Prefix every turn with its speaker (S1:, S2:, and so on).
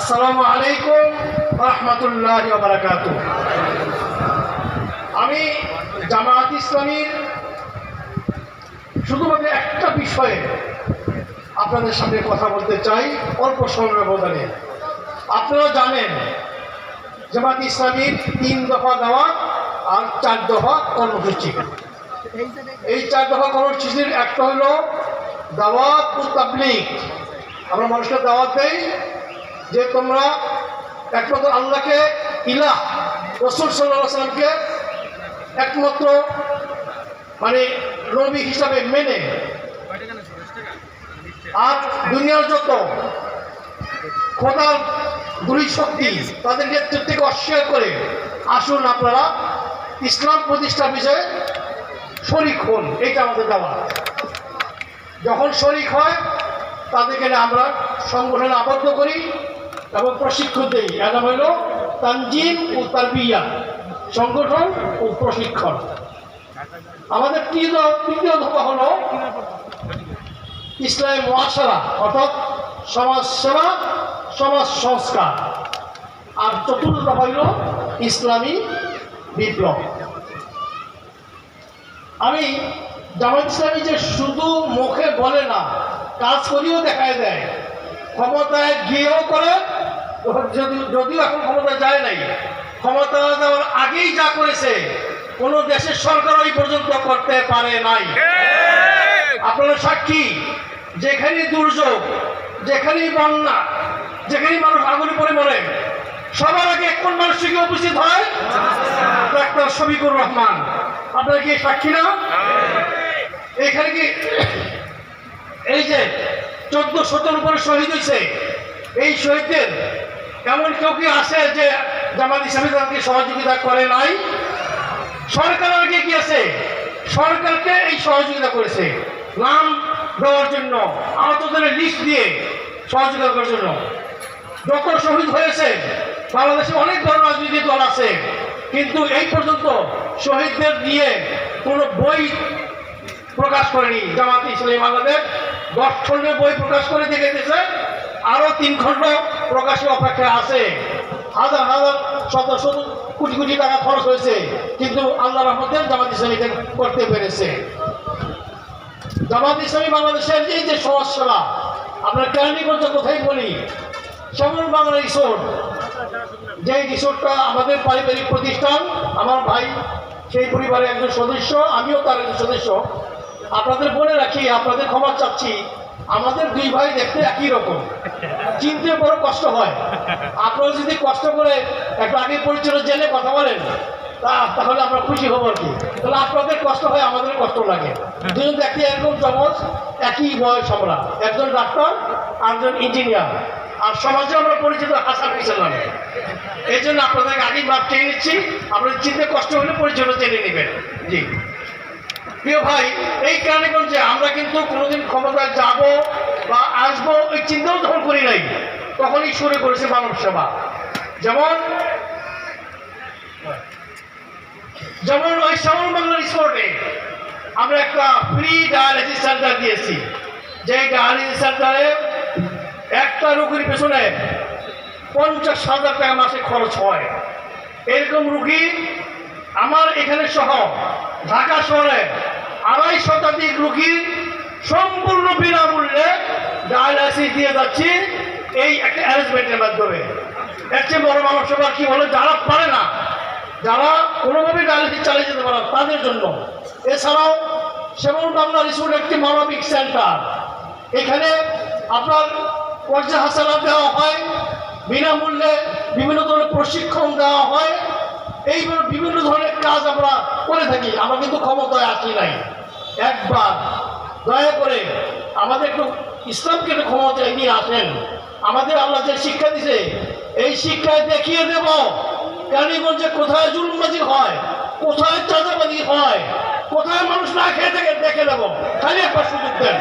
S1: আসসালামু আলাইকুম রহমতুল্লাহ বারাকাত আমি জামায়াত ইসলামীর শুধুমাত্র একটা বিষয়ে আপনাদের সামনে কথা বলতে চাই, অল্প সময়ের ব্যবধানে। আপনারা জানেন জামাত ইসলামীর তিন দফা দেওয়া আর চার দফা কর্মসূচি। এই চার দফা কর্মসূচির একটা হলো দাওয়াত ও তাবলিগ। আমরা মানুষকে দাওয়াত দেই যে তোমরা একমাত্র আল্লাহকে ইলা রসুল সাল্লাহ সাল্লামকে একমাত্র মানে রবি হিসাবে মেনে আর দুনিয়ার যত খোদার দুই শক্তি তাদের নেতৃত্বকে অস্বীকার করে আসুন আপনারা ইসলাম প্রতিষ্ঠা বিষয়ে শরিক হন এইটা আমাদের দেওয়া। যখন শরিক হয়, তাদেরকে আমরা সংগঠনে আবদ্ধ করি। এবং প্রশিক্ষণ দিই। এর নাম হলো তানজিম ও তারবিয়া, সংগঠন ও প্রশিক্ষণ। আমাদের তৃতীয় ধাপা হলো ইসলামী মহাসারা অর্থাৎ সমাজ সেবা, সমাজ সংস্কার। আর চতুর্থ হইল ইসলামী বিপ্লব। আমি জামাত ইসলামী যে শুধু মুখে বলে না, কাজ করিও দেখায় দেয়, ক্ষমতায় গিয়েও করে যদি যদিও এখন ক্ষমতা যায় নাই ক্ষমতা দেওয়ার আগেই যা করেছে কোনো দেশের সরকার ওই পর্যন্ত করতে পারে নাই। আপনারা সাক্ষী যেখানেই দুর্যোগ যেখানেই বন্যা যেখানেই মানুষ আগুনে পড়ে মরে সবার আগে কোন মানুষকে উপস্থিত হয়? ডাক্তার শফিকুর রহমান। আপনারা কি সাক্ষী না? এখানে কি এই যে চোদ্দ শতের উপরে শহীদ হয়েছে এই শহীদদের এমন কেউ কি আছে যে জামাত ইসলামী তাদেরকে সহযোগিতা করে নাই? সরকার আগে কি আছে? সরকারকে এই সহযোগিতা করেছে। নাম দেওয়ার জন্য, আহতদের লিস্ট দিয়ে সহযোগিতা করার জন্য। যত শহীদ হয়েছে, বাংলাদেশে অনেক ধরনের রাজনৈতিক দল আছে। কিন্তু এই পর্যন্ত শহীদদের নিয়ে কোনো বই প্রকাশ করেনি জামাত ইসলামী বাংলাদেশ। দশ খণ্ডের বই প্রকাশ করে দেখে দিয়েছে আরও তিন খণ্ড প্রকাশের অপেক্ষায় আছে। হাজার হাজার শত শত কোটি কোটি টাকা খরচ হয়েছে, কিন্তু আল্লাহ রহমতে জামাত ইসলামী করতে পেরেছে। জামাত ইসলামী বাংলাদেশের এই যে সমাজ সেবা আমরা কেরানীগঞ্জ কোথায় বলি? শ্যামল বাংলা রিসোর্ট। যে রিসোর্টটা আমাদের পারিবারিক প্রতিষ্ঠান, আমার ভাই, সেই পরিবারের একজন সদস্য, আমিও তার একজন সদস্য। আপনাদের বলে রাখি, আপনাদের ক্ষমা চাচ্ছি। আমাদের দুই ভাই দেখতে একই রকম। চিনতে বড় কষ্ট হয়। আপনারা যদি কষ্ট করে একটু আগে পরিচয় জেনে কথা বলেন তাহলে আমরা খুশি হব আর কি। তাহলে আপনাদের কষ্ট হয়, আমাদের কষ্ট লাগে। দুজন দেখতে এরকম চমচ একই বয়স আমরা। একজন ডাক্তার আর একজন ইঞ্জিনিয়ার। আর সমাজে আমরা পরিচিত হাসান হোসেন নামে। এই জন্য আপনাদেরকে আগেই ভাব চেয়ে নিচ্ছি। আপনাদের চিনতে কষ্ট হলে পরিচয় জেনে নেবেন। জি। প্রিয় ভাই, এই কেরানীগঞ্জে আমরা কিন্তু কোনোদিন ক্ষমতায় যাব বা আসব ওই চিন্তাও তখন করি নাই। তখনই শুরু করেছে মানব সেবা। যেমন যেমন ওই শ্যামল বাংলার স্পোর্টে আমরা একটা ফ্রি ডায়ালিসিস সেন্টার দিয়েছি। যে ডায়ালিসিস সেন্টারে একটা রোগীর পেছনে পঞ্চাশ হাজার টাকা মাসে খরচ হয়। এরকম রুগী আমার এখানে সহ ঢাকা শহরে আড়াই শতাধিক রুগী সম্পূর্ণ বিনামূল্যে ডায়ালাইসিস দিয়ে যাচ্ছি এই একটা অ্যারেঞ্জমেন্টের মাধ্যমে। এর চেয়ে বড় সেবা কি বলে? যারা পারে না, যারা কোনোভাবে ডায়ালিসিস চালিয়ে যেতে পারে তাদের জন্য। এছাড়াও সেবন বাংলা রিসোর্ট একটি মানবিক সেন্টার। এখানে আপনার পর্যায় হাসানা দেওয়া হয়, বিনামূল্যে বিভিন্ন ধরনের প্রশিক্ষণ দেওয়া হয়। এইভাবে বিভিন্ন ধরনের কাজ আমরা করে থাকি, আমরা কিন্তু ক্ষমতায় আসি নাই। একবার দয়া করে আমাদের একটু ইসলামকে একটু ক্ষমতায় নিয়ে আসেন। আমাদের আল্লাহ যে শিক্ষা দিছে এই শিক্ষায় দেখিয়ে দেব কালীগঞ্জে কোথায় জুলুমবাজি হয়, কোথায় চাঁদাবাজি হয়, কোথায় মানুষ না খেয়ে থাকে, দেখে দেবো খালি একবার সুযোগ দেন।